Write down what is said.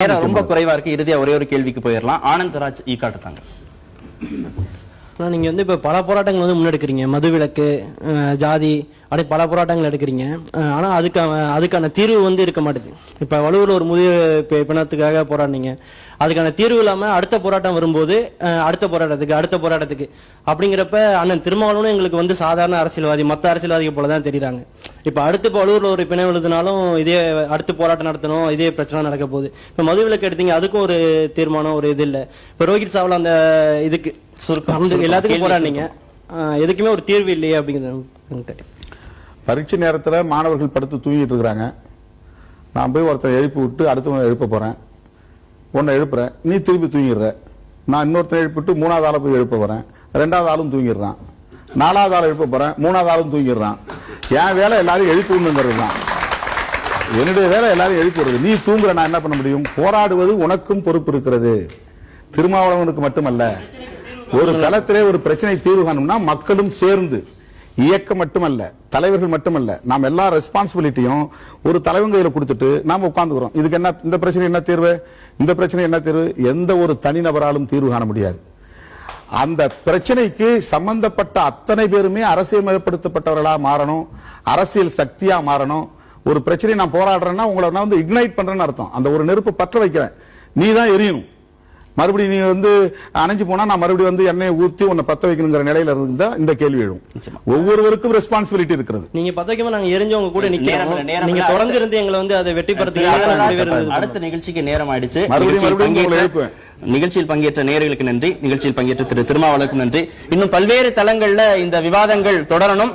நேரம் ரொம்ப குறைவா இருக்கு. இறுதியா ஒரே ஒரு கேள்விக்கு போயிடலாம். ஆனந்தராஜ் ஈ காட்டுத்தாங்க நீங்க வந்து இப்ப பல போராட்டங்கள் வந்து முன்னெடுக்கிறீங்க. மதுவிலக்கு ஜாதி அப்படி பல போராட்டங்கள் எடுக்கிறீங்க. ஆனா அதுக்கான அதுக்கான தீர்வு வந்து இருக்க மாட்டேது. இப்ப வலுவூர்ல ஒரு முதிய பிணத்துக்காக போராடினீங்க. அதுக்கான தீர்வு இல்லாம அடுத்த போராட்டம் வரும்போது அடுத்த போராட்டத்துக்கு அடுத்த போராட்டத்துக்கு. அப்படிங்கிறப்ப அண்ணன் திருமாவளவனும் எங்களுக்கு வந்து சாதாரண அரசியல்வாதி மத்த அரசியல்வாதிகள் போல தான் தெரியுறாங்க. இப்ப அடுத்து இப்ப வலுவூர்ல ஒரு பிணை விழுதுனாலும் இதே அடுத்து போராட்டம் நடத்தணும் இதே பிரச்சனை நடக்க போகுது. இப்ப மதுவிலக்கு எடுத்தீங்க அதுக்கும் ஒரு தீர்மானம் ஒரு இது இல்ல. இப்ப ரோஹித் சாவல் அந்த இதுக்கு. எல்லாத்துக்கும் போராடினீங்க. எதுக்குமே ஒரு தீர்வு இல்லையே அப்படிங்கிறது. பரீட்சை நேரத்துல மாணவர்கள் படுத்து தூங்கிட்டு இருக்கிறாங்க. நான் போய் ஒருத்தன் எழுப்பி விட்டு அடுத்தவன் எழுப்ப போறேன். உன்னை எழுப்புறேன். நீ திருப்பி தூங்கிடுற. நான் இன்னொருத்தன் எழுப்பிட்டு மூணாவது ஆளை போய் எழுப்ப போறேன். ரெண்டாவது ஆளும் தூங்கிடுறான். நாலாவது ஆளை எழுப்ப போறேன். மூணாவது ஆளும் தூங்கிடுறான். என் வேலை எல்லாரும் எழுப்பி விடணுங்கிறது தான். என்னுடைய வேலை எல்லாரும் எழுப்பி விடுறது. நீ தூங்குற நான் என்ன பண்ண முடியும்? போராடுவது உனக்கும் பொறுப்பு இருக்கிறது. திருமாவளவனுக்கு மட்டுமல்ல ஒரு களத்திலே ஒரு பிரச்சனை தீர்வு காணும்னா மக்களும் சேர்ந்து இயக்கம் மட்டுமல்ல தலைவர்கள் மட்டுமல்ல நாம் எல்லா ரெஸ்பான்சிபிலிட்டியும் ஒரு தலைவன் கையில் கொடுத்துட்டு நாம் உட்காந்துக்கிறோம் இதுக்கு என்ன இந்த பிரச்சனை என்ன தீர்வு? இந்த பிரச்சனை என்ன தீர்வு? எந்த ஒரு தனிநபராலும் தீர்வு காண முடியாது. அந்த பிரச்சனைக்கு சம்பந்தப்பட்ட அத்தனை பேருமே அரசியல்மயப்படுத்தப்பட்டவர்களா மாறணும் அரசியல் சக்தியா மாறணும். ஒரு பிரச்சனை நான் போராடுறேன்னா உங்களை நான் வந்து இக்னைட் பண்றேன்னு அர்த்தம். அந்த ஒரு நெருப்பு பற்ற வைக்கிறேன். நீ தான் எரியணும். மறுபடியும் நீ வந்து அணைஞ்சு போனா நான் மறுபடியும் வந்து எண்ணெயை ஊத்தி உன்னை பத்த வைக்கணுங்கிற நிலையில இருந்தா இந்த கேள்வி எழும். ஒவ்வொருவருக்கும் ரெஸ்பான்சிபிலிட்டி இருக்கிறது. நீங்க பத்து வைக்காம நாங்க எரிஞ்சவங்க கூட நிக்கிறோம்? நீங்க. தொடர்ந்து இருந்து எங்களை வந்து அதை வெற்றி அடுத்த- அடுத்த நிகழ்ச்சிக்கு நேரம் ஆயிடுச்சு. மறுபடியும் மறுபடியும் உங்களை எழுப்புவேன். நிகழ்ச்சியில் பங்கேற்ற நேர்களுக்கு நன்றி. நிகழ்ச்சியில் பங்கேற்ற திரு திருமாவளவுக்கும் நன்றி. இன்னும் பல்வேறு தளங்கள்ல இந்த விவாதங்கள் தொடரணும்.